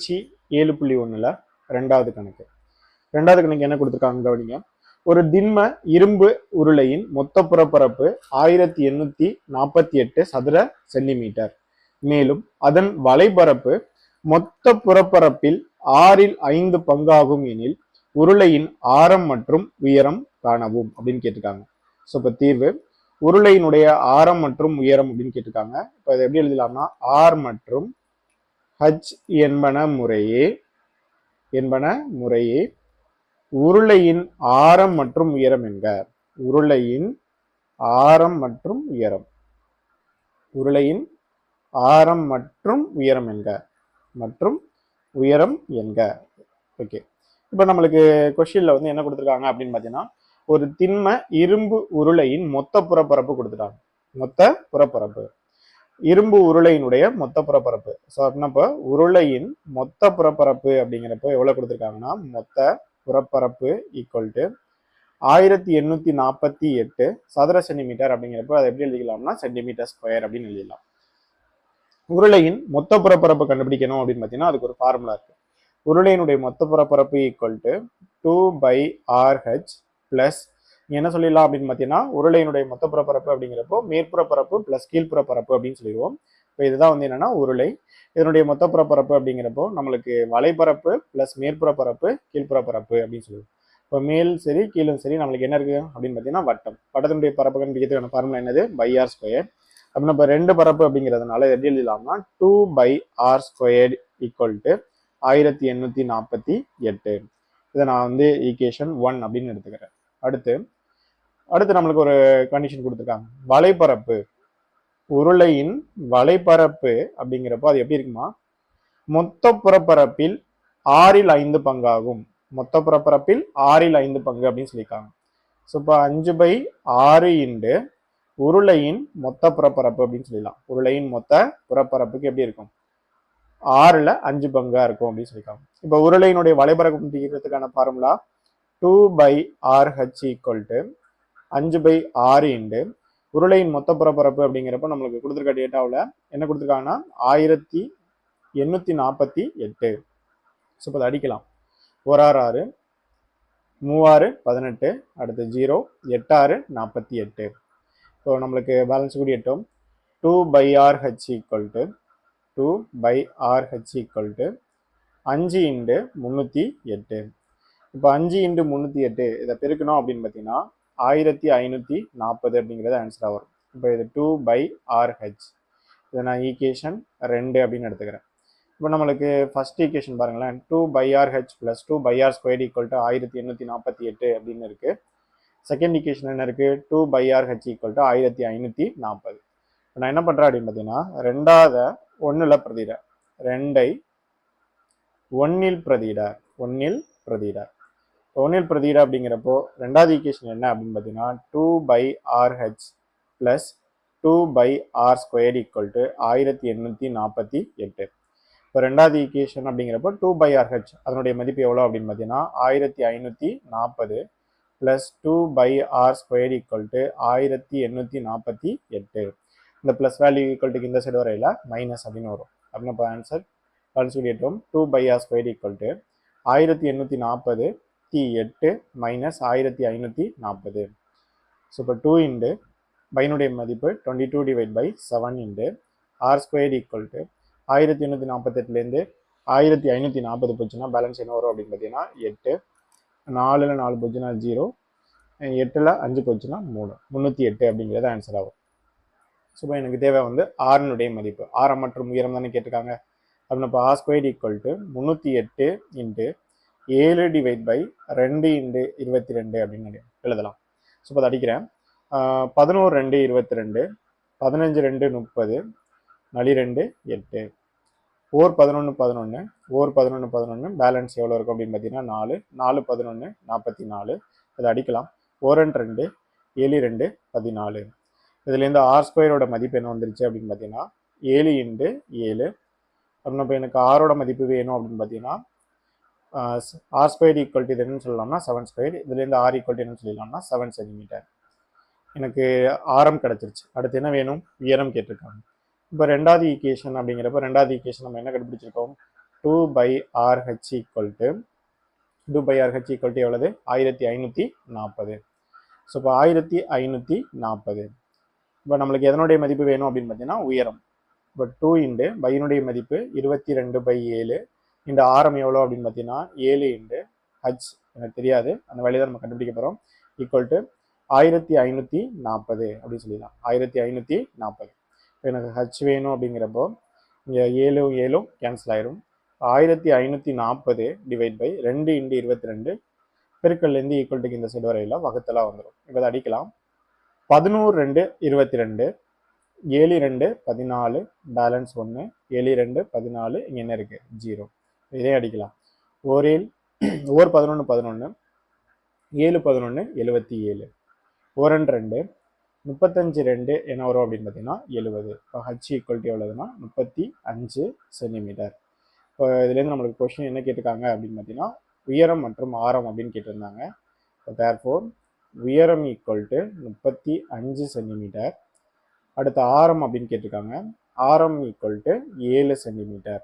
பயிற்சி ஏழு புள்ளி ஒன்றில் ரெண்டாவது கணக்கு. ரெண்டாவது கணக்கு என்ன கொடுத்துருக்காங்க கவனிங்க. ஒரு திண்ம இரும்பு உருளையின் மொத்த புறப்பரப்பு ஆயிரத்தி எண்ணூத்தி நாற்பத்தி எட்டு சதுர சென்டிமீட்டர். மேலும் அதன் வலைபரப்பு மொத்த புறப்பரப்பில் ஆறில் ஐந்து பங்காகும் எனில் உருளையின் ஆரம் மற்றும் உயரம் காணவும் அப்படின்னு கேட்டிருக்காங்க. ஸோ இப்போ தீர்வு உருளையினுடைய ஆரம் மற்றும் உயரம் அப்படின்னு கேட்டிருக்காங்க. இப்போ இதை எப்படி எழுதலாம்னா? ஆர் மற்றும் ஹஜ் என்பன முறையே என்பன முறையே. உருளையின் ஆரம் மற்றும் உயரம் என்க. உருளையின் ஆரம் மற்றும் உயரம். உருளையின் ஆரம் மற்றும் உயரம் என்க. மற்றும் உயரம் என்க. ஓகே. இப்போ நம்மளுக்கு கொஷினில் வந்து என்ன கொடுத்துருக்காங்க அப்படின்னு பார்த்தீங்கன்னா ஒரு திண்ம இரும்பு உருளையின் மொத்த புறப்பரப்பு கொடுத்துட்டாங்க. மொத்த புறப்பரப்பு. இரும்பு உருளையினுடைய மொத்த புறப்பரப்பு. ஸோ அப்படின்னப்போ உருளையின் மொத்த புறப்பரப்பு அப்படிங்கிறப்போ எவ்வளோ கொடுத்துருக்காங்கன்னா மொத்த புறப்பரப்பு ஈக்குவல் டு ஆயிரத்தி எண்ணூற்றி நாற்பத்தி எட்டு சதுர சென்டிமீட்டர் அப்படிங்கிறப்போ அதை எப்படி எழுதிக்கலாம்னா சென்டிமீட்டர் ஸ்கொயர் அப்படின்னு எழுதிடலாம். உருளையின் மொத்த புறப்பரப்பு கண்டுபிடிக்கணும் அப்படின்னு பார்த்தீங்கன்னா அதுக்கு ஒரு ஃபார்முலா இருக்குது உருளையினுடைய மொத்த புறப்பரப்பு equal to two pi R H plus என்ன சொல்லிடலாம் அப்படின்னு பார்த்தீங்கன்னா உருளையினுடைய மொத்த புறப்பரப்பு அப்படிங்கிறப்போ மேற்புற பரப்பு ப்ளஸ் பிளஸ் கீழ்ப்புறப்பரப்பு அப்படின்னு சொல்லிடுவோம். இப்போ இதுதான் வந்து என்னன்னா உருளை. இதனுடைய மொத்த புறப்பரப்பு அப்படிங்கிறப்போ நம்மளுக்கு வலைப்பரப்பு பிளஸ் கீழ்ப்புற பரப்பு அப்படின்னு சொல்லுவோம் இப்போ மேல் சரி கீழும் சரி நம்மளுக்கு என்ன இருக்குது அப்படின்னு பார்த்தீங்கன்னா வட்டம். வட்டத்தினுடைய பரப்பு கண்டுபிடிக்கிறதுக்கான ஃபார்முலா என்னது? பை ஆர் ஸ்கொயர் அப்படின்னா இப்போ ரெண்டு பரப்பு அப்படிங்கிறதுனால எப்படி எழுதலாம்னா two pi R squared equal to ஆயிரத்தி எண்ணூற்றி நாற்பத்தி எட்டு. இதை நான் வந்து ஈக்குவேஷன் ஒன் அப்படின்னு எடுத்துக்கிறேன். அடுத்து அடுத்து நம்மளுக்கு ஒரு கண்டிஷன் கொடுத்துருக்காங்க. வலைப்பரப்பு. உருளையின் வலைப்பரப்பு அப்படிங்கிறப்போ அது எப்படி இருக்குமா? மொத்த புறப்பரப்பில் ஆறில் ஐந்து பங்காகும். மொத்த புறப்பரப்பில் ஆறில் ஐந்து பங்கு அப்படின்னு சொல்லியிருக்காங்க. ஸோ இப்போ அஞ்சு பை ஆறு இண்டு உருளையின் மொத்த புறப்பரப்பு அப்படின்னு சொல்லிடலாம். உருளையின் மொத்த புறப்பரப்புக்கு எப்படி இருக்கும்? ஆறில் அஞ்சு பங்காக இருக்கும் அப்படின்னு சொல்லியிருக்காங்க. இப்போ உருளையினுடைய வலைபரப்பு தீர்க்கிறதுக்கான formula two pi R H equal to அஞ்சு பை ஆறு இண்டு உருளையின் மொத்த புறப்பரப்பு அப்படிங்கிறப்ப நம்மளுக்கு கொடுத்துருக்க டேட்டாவில் என்ன கொடுத்துருக்காங்கன்னா ஆயிரத்தி எண்ணூற்றி நாற்பத்தி எட்டு. ஸோ இப்போ அடிக்கலாம். ஒரு ஆறு ஆறு மூவாறு பதினெட்டு அடுத்து ஜீரோ எட்டாறு நாற்பத்தி எட்டு. ஸோ நம்மளுக்கு பேலன்ஸ் கூடி எட்டும். Two pi R H equal to two pi R H equal to அஞ்சு இண்டு முந்நூற்றி எட்டு. இப்போ அஞ்சு இண்டு முந்நூற்றி எட்டு இதை பெருக்கணும் அப்படின்னு பார்த்தீங்கன்னா ஆயிரத்தி ஐநூற்றி நாற்பது அப்படிங்கிறது ஆன்சராக வரும். இப்போ இது டூ பை ஆர்ஹெச் இதை நான் ஈக்குவேஷன் ரெண்டு அப்படின்னு எடுத்துக்கிறேன். இப்போ நம்மளுக்கு ஃபர்ஸ்ட் ஈக்குவேஷன் பாருங்களேன். Two pi R H plus two pi R square equal to ஆயிரத்தி எண்ணூற்றி நாற்பத்தி எட்டு அப்படின்னு இருக்குது செகண்ட் ஈக்குவேஷன் என்ன இருக்குது two pi R H equal to ஆயிரத்தி ஐநூற்றி நாற்பது. இப்போ நான் என்ன பண்ணுறேன் அப்படின்னு பார்த்தீங்கன்னா ரெண்டாவது ஒன்றில் பிரதிட ரெண்டை ஒன்னில் பிரதிட ஒன்னில் பிரதிட டோனியல் பிரதிட அப்படிங்கிறப்போ ரெண்டாவது ஈக்குவேஷன் என்ன அப்படின்னு பார்த்தீங்கன்னா two pi R H plus two pi R square equal to ஆயிரத்தி எண்ணூற்றி நாற்பத்தி எட்டு. இப்போ ரெண்டாவது ஈக்குவேஷன் அப்படிங்கிறப்போ டூ பை ஆர்ஹெச் அதனுடைய மதிப்பு எவ்வளோ அப்படின்னு பார்த்தீங்கன்னா ஆயிரத்தி ஐநூற்றி நாற்பது plus two pi R square equal to ஆயிரத்தி எண்ணூற்றி நாற்பத்தி எட்டு. இந்த ப்ளஸ் வேல்யூ ஈக்குவல் டுக்கு இந்த சைடு வரையில் மைனஸ் அப்படின்னு வரும். அப்படின்னு இப்போ ஆன்சர் பல்ஸ் சொல்லிட்டோம் two pi R square equal to ஆயிரத்தி எண்ணூற்றி நாற்பது நூற்றி எட்டு மைனஸ் ஆயிரத்தி ஐநூற்றி நாற்பது. ஸோ இப்போ டூ இண்டு பையனுடைய மதிப்பு twenty two divide by seven into R square equal to ஆயிரத்தி எண்ணூற்றி நாற்பத்தெட்டுலேருந்து ஆயிரத்தி ஐநூற்றி நாற்பது போச்சுன்னா பேலன்ஸ் என்ன வரும் அப்படின்னு பார்த்தீங்கன்னா எட்டு. நாலில் நாலு போச்சுன்னா ஜீரோ எட்டில் அஞ்சு போச்சுன்னா மூணு. முந்நூற்றி எட்டு அப்படிங்கிறது ஆன்சர் ஆகும். ஸோ இப்போ எனக்கு தேவை வந்து ஆறினுடைய மதிப்பு. ஆரம் மற்றும் உயரம் தானே கேட்டிருக்காங்க. அப்படின்னு இப்போ ஆர் ஸ்கொயர் ஈக்குவல் டு முந்நூற்றி எட்டு இன்ட்டு ஏழு டிவைட் பை ரெண்டு இன்டு இருபத்தி ரெண்டு அப்படின்னு எழுதலாம். ஸோ இப்போ அதை அடிக்கிறேன். பதினோரு ரெண்டு இருபத்தி ரெண்டு பதினஞ்சு ரெண்டு முப்பது நளி ரெண்டு எட்டு. ஓர் பதினொன்று பதினொன்று ஓர் பதினொன்று பதினொன்று பேலன்ஸ் எவ்வளோ இருக்கும் அப்படின்னு பார்த்தீங்கன்னா நாலு நாலு பதினொன்று நாற்பத்தி நாலு. இதை அடிக்கலாம். ஓரன் ரெண்டு ஏழு ரெண்டு பதினாலு. இதுலேருந்து ஆர் ஸ்கொயரோட மதிப்பு என்ன வந்துருச்சு அப்படின்னு பார்த்தீங்கன்னா ஏழு இண்டு ஏழு. அப்படின்னா இப்போ எனக்கு ஆரோட மதிப்பு வேணும் அப்படின்னு பார்த்தீங்கன்னா ஆர் ஸ்கொயர் ஈக்குவல் டு என்னன்னு சொல்லலாம்னா செவன் ஸ்கொயர் இதுலேருந்து ஆர் ஈக்குவல் டு என்னன்னு சொல்லலாம்னா செவன் சென்டிமீட்டர் எனக்கு ஆரம் கிடச்சிருச்சு. அடுத்து என்ன வேணும்? உயரம் கேட்டிருக்காங்க. இப்போ ரெண்டாவது ஈக்குவேஷன் அப்படிங்கிறப்ப ரெண்டாவது ஈக்குவேஷன் நம்ம என்ன கண்டுபிடிச்சிருக்கோம்? Two pi R H equal to two pi R H equal to எவ்வளவு? ஆயிரத்தி ஐநூற்றி நாற்பது ஸோ இப்போ ஆயிரத்தி ஐநூற்றி நாற்பது இப்போ நம்மளுக்கு எதனுடைய மதிப்பு வேணும் அப்படின்னு பார்த்தீங்கன்னா உயரம். இப்போ டூ இண்டு பையனுடைய மதிப்பு இருபத்தி ரெண்டு பை ஏழு. இந்த ஆரம் எவ்வளோ அப்படின்னு பார்த்தீங்கன்னா ஏழு இண்டு ஹச் எனக்கு தெரியாது. அந்த வழியை தான் நம்ம கண்டுபிடிக்க போகிறோம் ஈக்குவல் டு ஆயிரத்தி ஐநூற்றி நாற்பது அப்படின்னு சொல்லிடலாம். ஆயிரத்தி ஐநூற்றி நாற்பது இப்போ எனக்கு ஹச் வேணும் அப்படிங்கிறப்போ இங்கே ஏழும் ஏழும் கேன்சல் ஆயிரும். ஆயிரத்தி ஐநூற்றி நாற்பது டிவைட் பை ரெண்டு இண்டு இருபத்தி ரெண்டு பெருக்கல்லேருந்து ஈக்குவல் டுக்கு இந்த சைடு வரையில் வகுத்தலாக வந்துடும் இப்போ அதை அடிக்கலாம். பதினோரு ரெண்டு இருபத்தி ரெண்டு ஏழு ரெண்டு பதினாலு பேலன்ஸ் ஒன்று ஏழு ரெண்டு பதினாலு இங்கே என்ன இருக்குது ஜீரோ இதே அடிக்கலாம். ஓரில் ஓர் பதினொன்று பதினொன்று ஏழு பதினொன்று எழுபத்தி ஏழு. ஓரன் ரெண்டு முப்பத்தஞ்சு ரெண்டு என்ன வரும் அப்படின்னு பார்த்தீங்கன்னா எழுபது இப்போ ஹச் ஈக்குவல்ட்டி எவ்வளோதுன்னா முப்பத்தி அஞ்சு சென்டிமீட்டர் இப்போ இதுலேருந்து நம்மளுக்கு கொஷின் என்ன கேட்டிருக்காங்க அப்படின்னு பார்த்தீங்கன்னா உயரம் மற்றும் ஆரம் அப்படின்னு கேட்டிருந்தாங்க. இப்போ தேர்ஃபோர் உயரம் ஈக்குவல் டு முப்பத்தி அஞ்சு சென்டிமீட்டர் அடுத்து ஆரம் அப்படின்னு கேட்டிருக்காங்க. ஆரம் ஈக்குவல் டு ஏழு சென்டிமீட்டர்